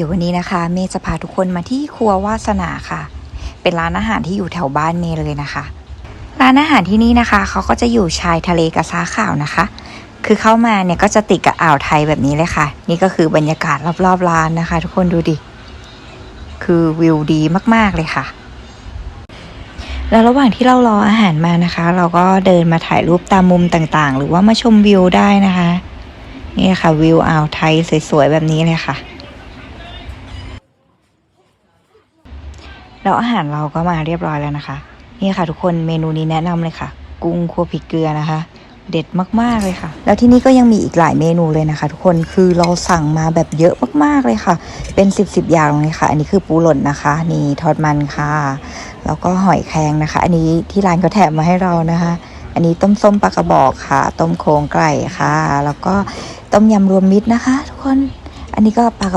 ดี๋ยววันนี้นะคะ เมย์จะพาทุกคนมาที่ครัววาสนาค่ะ เป็นร้านอาหารที่อยู่แถวบ้านเมย์เลยนะคะ ร้านอาหารที่นี่นะคะเขาก็จะอยู่ชายทะเลกระซ้าข่าวนะคะ คือเข้ามาเนี่ยก็จะติดกับอ่าวไทยแบบนี้เลยค่ะ นี่ก็คือบรรยากาศรอบๆร้านนะคะ ทุกคนดูดิ คือวิวดีมากๆเลยค่ะ แล้วระหว่างที่เรารออาหารมานะคะ เราก็เดินมาถ่ายรูปตามมุมต่างๆ หรือว่ามาชมวิวได้นะคะ นี่ค่ะวิวอ่าวไทยสวยๆแบบนี้เลยค่ะ แล้วอาหารเราก็มาเรียบร้อยแล้วนะคะ นี่ค่ะทุกคนเมนูนี้แนะนำเลยค่ะ กุ้งคั่วพริกเกลือนะคะ เด็ดมากๆเลยค่ะ แล้วที่นี่ก็ยังมีอีกหลายเมนูเลยนะคะ ทุกคนคือเราสั่งมาแบบเยอะมากๆเลยค่ะ เป็นสิบสอย่างเลยค่ะ อันนี้คือปูหล่นนะคะ นี่ทอดมันค่ะ แล้วก็หอยแครงนะคะ อันนี้ที่ร้านก็แถมมาให้เรานะคะอันนี้ต้มส้มปลากระบอกค่ะ ต้มโครงไก่ค่ะ แล้วก็ต้มยำรวมมิตรนะคะ ทุกคน อันนี้ก็ปลากระ